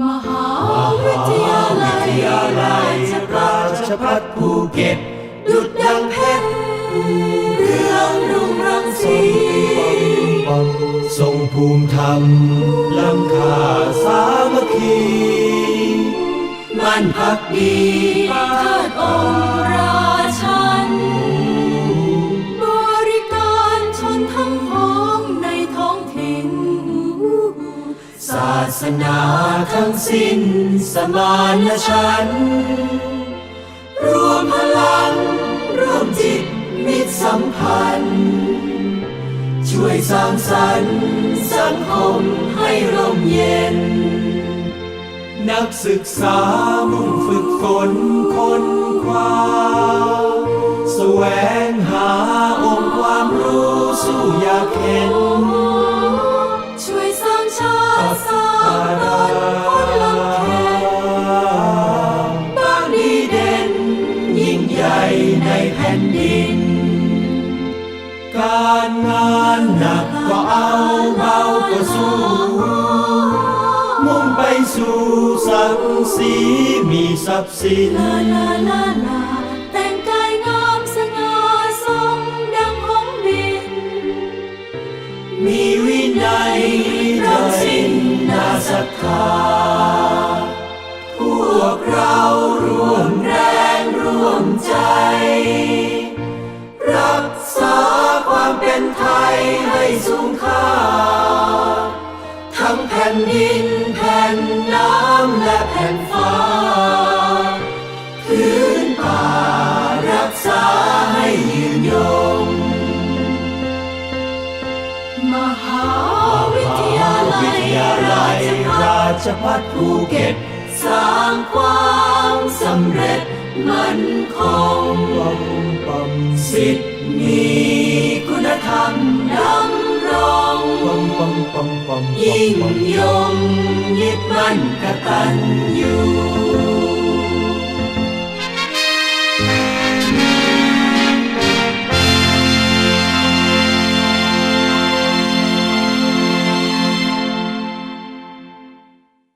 มหาวิทยาลัยราชภัราฏชพัฒภูเก็ต ดุจดังเพชรเรืองรุ่งรังสีทรงภูมิธรรมล้ำค่าสามัคคี มันพักดีเทิดองค์าสนาทั้งสิ้นสมานฉัน รวมพลังร่วมจิตมิตรสัมพันธ์ ช่วยสร้างสรรค์สังคมให้ร่มเย็น นักศึกษามุ่งฝึกฝนค้นคว้าแสวงหาองค์ความรู้สู้อยากเห็น ใหญ่ในแผ่นดิน การงานหนักก็เอาเบาก็สู้ มุ่งไปสู่สังสีมีทรัพย์สิน ศรัทธาพวกเราร่วมแรงร่วมใจ รักษาความเป็นไทยให้สูงค่า ทั้งแผ่นดินแผ่นน้ำและแผ่นฟ้า ยาลัยราชพัฒภูเก็ต สร้างความสำเร็จมั่นคงสิทธิ์มีคุณธรรมดำรงปมปมปมปมยิ่งยงยึดมั่นกตัญ